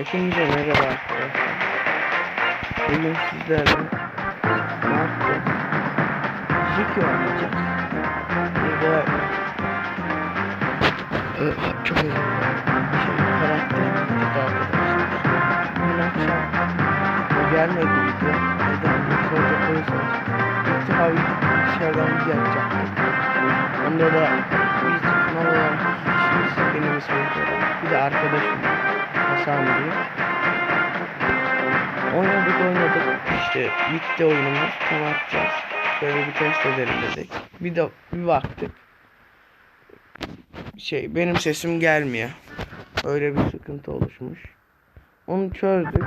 Hepinize merhaba arkadaşlar. Bugün sizlerle yapacağız? Jiki oynayacağız. Bir de Ö, çok özür. Şey, karakter yapacağız arkadaşlar. Dün akşam o gelmedi video. Neden diye soracak olursanız ilk defa bilgisayardan video açacaktık. Onda da biz kanal olarak kişiyiz. Benim ismim. Bir de arkadaşım Hasan diye. Oynadık oynadık. İşte bitti oyunumuz. Tam atacağız. Şöyle bir test edelim dedik. Bir de bir baktık. Şey benim sesim gelmiyor. Öyle bir sıkıntı oluşmuş. Onu çözdük.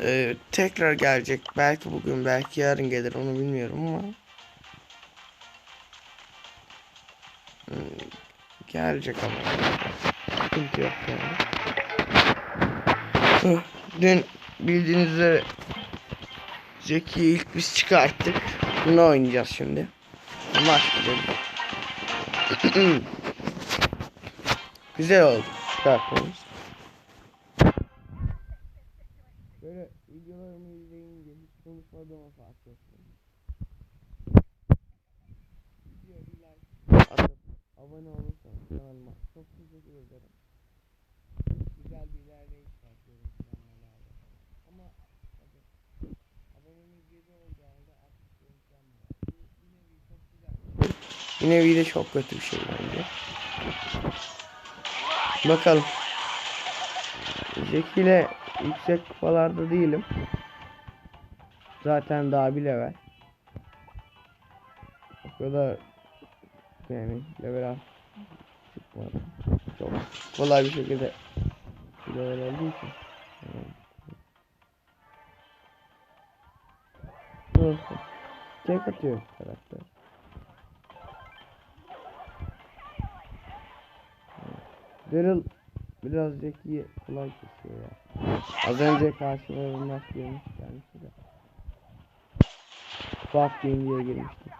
Ee, tekrar gelecek. Belki bugün belki yarın gelir onu bilmiyorum ama. Hmm, gelecek ama. Sıkıntı yok yani. Dün bildiğiniz üzere Zeki'yi ilk biz çıkarttık. Bunu oynayacağız şimdi. Maç gidelim. Güzel oldu çıkartmamız. Böyle videolarımı izleyince hiç konuşmadığıma fark ettim. Like atıp abone olursanız kanalıma çok teşekkür ederim. Güzel bir ilerleyiş var görüntülenmelerde. Ama tabii abonemiz 7 oldu halde 60 görüntülenme var. Bu nevi çok güzel bir nevi de çok kötü bir şey bence. Bakalım. Jack yüksek kupalarda değilim. Zaten daha bir level. O kadar yani level al. Çok kolay bir şekilde level olduğu için. Yani. Neyse. Tek atıyor karakter. Daryl biraz Jack'i kolay kesiyor ya. Az önce karşılarına yemiş gelmişti de. Fuck game diye girmişti.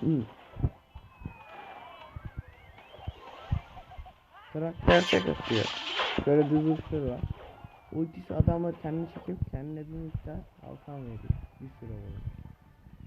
Hmm. Karakter tek atıyor. Böyle düz uçları var. Ultisi adamları kendini çekip kendine bir miktar kalkan veriyor. Bir süre boyunca.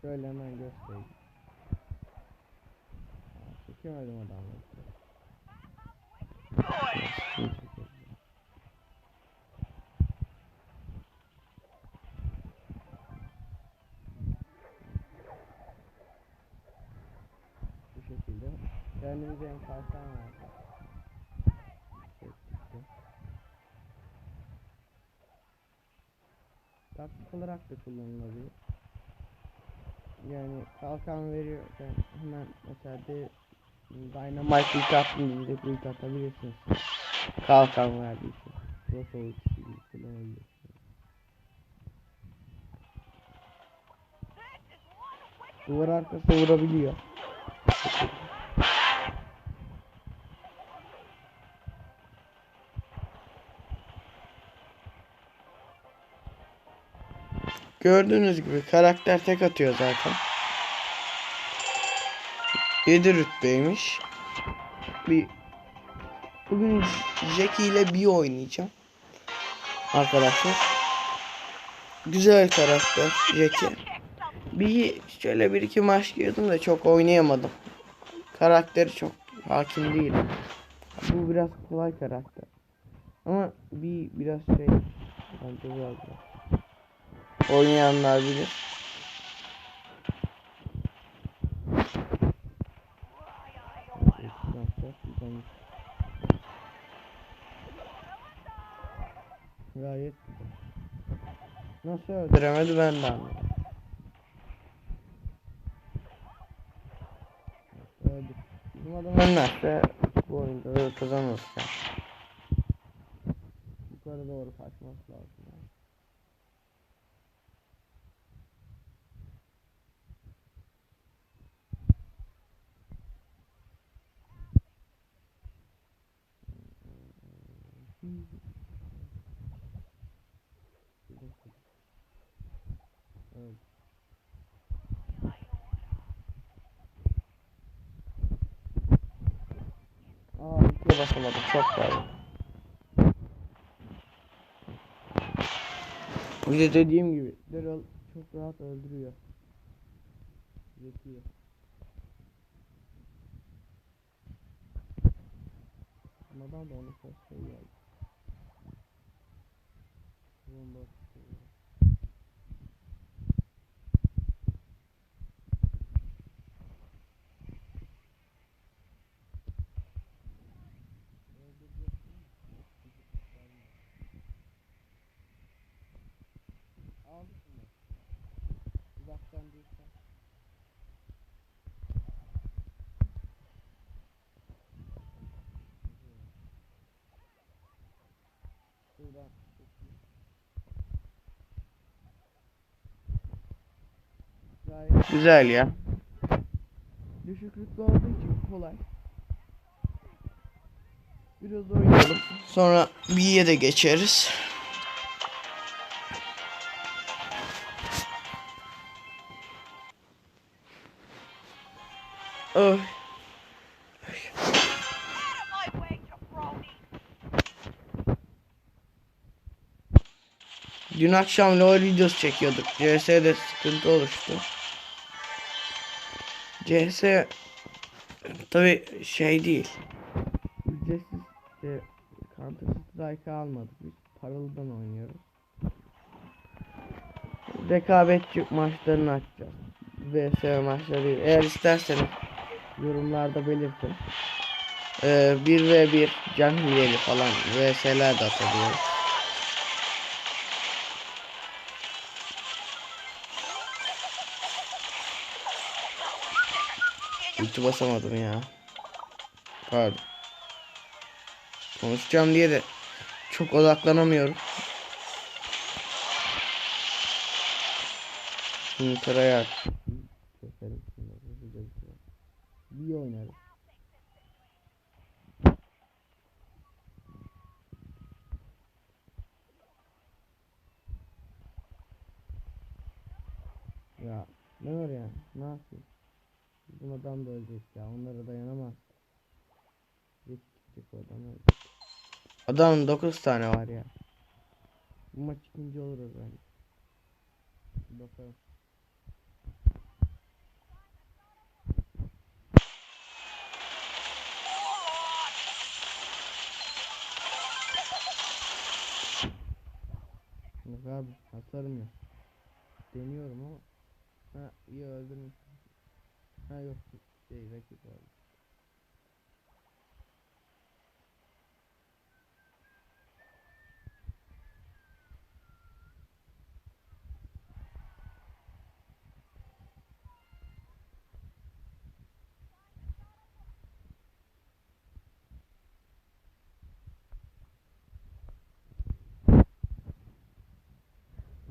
Şöyle hemen göstereyim. Çekemedim çekelim. Bu şekilde. Kendimize en kalkan verdik. Çektik de. Taktik olarak da kullanılabilir. Yani kalkan veriyorken hemen mesela de Dynamite ilk attığında direkt ilk atabilirsiniz. Kalkan. Proto ultisi gibi kullanabilirsiniz. Duvar arkası vurabiliyor. Gördüğünüz gibi karakter tek atıyor zaten. 7 rütbeymiş. Bir bugün Jackie ile bir oynayacağım. Arkadaşlar. Güzel karakter Jackie. Bir şöyle bir iki maç girdim de çok oynayamadım. Karakteri çok hakim değilim. Bu biraz kolay karakter. Ama bir biraz şey bence biraz. Oynayanlar bilir. Gayet. Nasıl öldüremedi ben de anlamadım. Öldük. Bizim adam bu oyunda da kazanırız. Yukarı doğru kaçması lazım. de basamadım. Çok pardon. Bir dediğim gibi Daryl çok rahat öldürüyor. Yetiyor. Ama ben de onu çok seviyorum. Bomba. Çekeyim. Gayet güzel ya. Düşük rütbe olduğu için kolay. Biraz oynayalım. Sonra B'ye de geçeriz. Oh. Dün akşam LoL videosu çekiyorduk. CS'de sıkıntı oluştu. CS tabi şey değil. Ücretsiz e, Counter Strike almadık. Biz paralıdan oynuyoruz. Rekabetçi maçlarını açacağız. VS maçları. Eğer isterseniz yorumlarda belirtin. Ee, 1v1 can hileli falan VS'ler de atabiliyoruz. Ulti basamadım ya. Pardon. Konuşacağım diye de çok odaklanamıyorum. Şimdi sıraya at. Oynarız. Ya ne var yani? Ne yapayım? Bizim adam da ölecek ya. Onlara dayanamaz. Geç o adam ölecek. Adamın 9 tane var ya. Bu maç ikinci oluruz bence. Bir Bakalım. Yok abi hasarım yok. Deniyorum ama. Ha iyi öldürmüş. Ha yok rakip abi.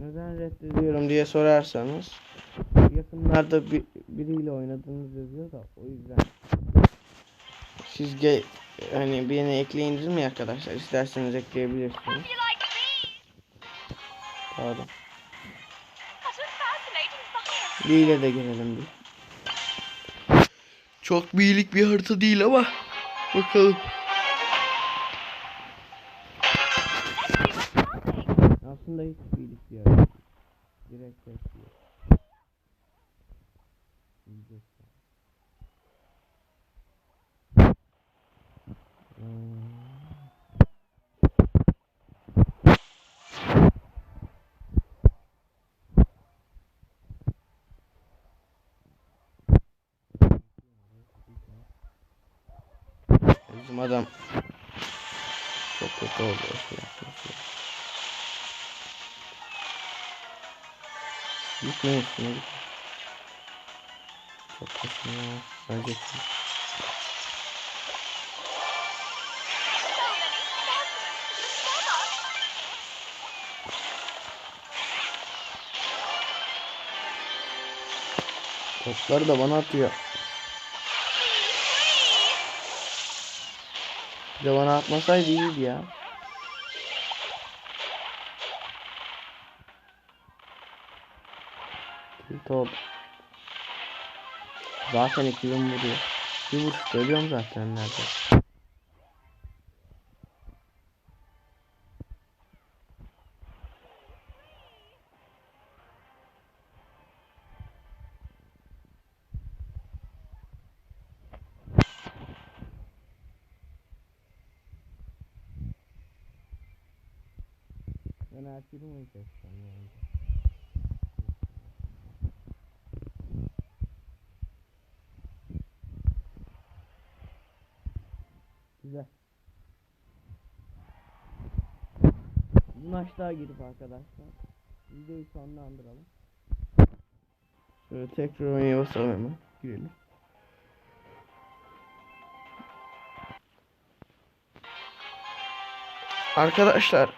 Neden reddediyorum diye sorarsanız yakınlarda bir, biriyle oynadığınız yazıyor da o yüzden siz ge hani beni ekleyin dedim ya arkadaşlar isterseniz ekleyebilirsiniz. Pardon. Bir ile de gelelim bir. Çok birlik bir harita değil ama bakalım. Aslında hiç birlik bir harita. Direkt tek bir. İyice sağ. Hmm. Bizim adam çok kötü oldu o şey yapması. Gitme üstüne gitme. Kötü ya. Discover. topları da bana atıyor. Bir de bana atmasaydı iyiydi ya. Tilt oldu. Zaten 2000 vuruyor. Bir vuruş ölüyorum zaten nerede? Ben her türlü mi keseceğim yani? Bir maç daha girip arkadaşlar. Videoyu sonlandıralım. Şöyle tekrar oynaya basalım hemen. Girelim. Arkadaşlar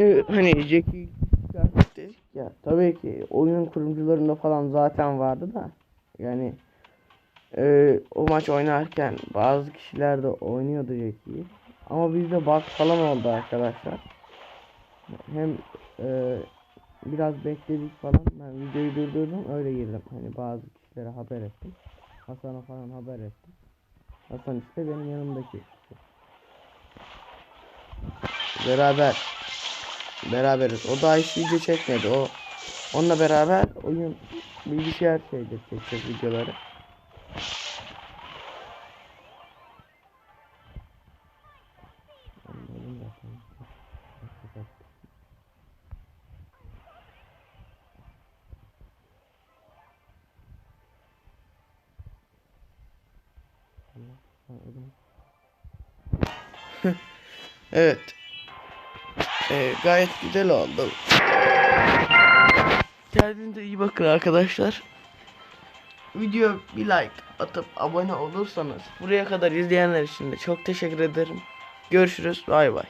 e, hani Jack'i çıkarttık dedik ya tabii ki oyunun kurumcularında falan zaten vardı da yani e, o maç oynarken bazı kişiler de oynuyordu Jack'i ama bizde bug falan oldu arkadaşlar hem e, biraz bekledik falan ben videoyu durdurdum öyle girdim hani bazı kişilere haber ettim Hasan'a falan haber ettim Hasan işte benim yanımdaki. Beraber beraberiz. O da hiç video çekmedi. O onunla beraber oyun bilgisayar şeyde çekecek videoları. Anladım zaten. evet. Ee, gayet güzel oldu. Kendinize iyi bakın arkadaşlar. Video bir like atıp abone olursanız buraya kadar izleyenler için de çok teşekkür ederim. Görüşürüz. Bay bay.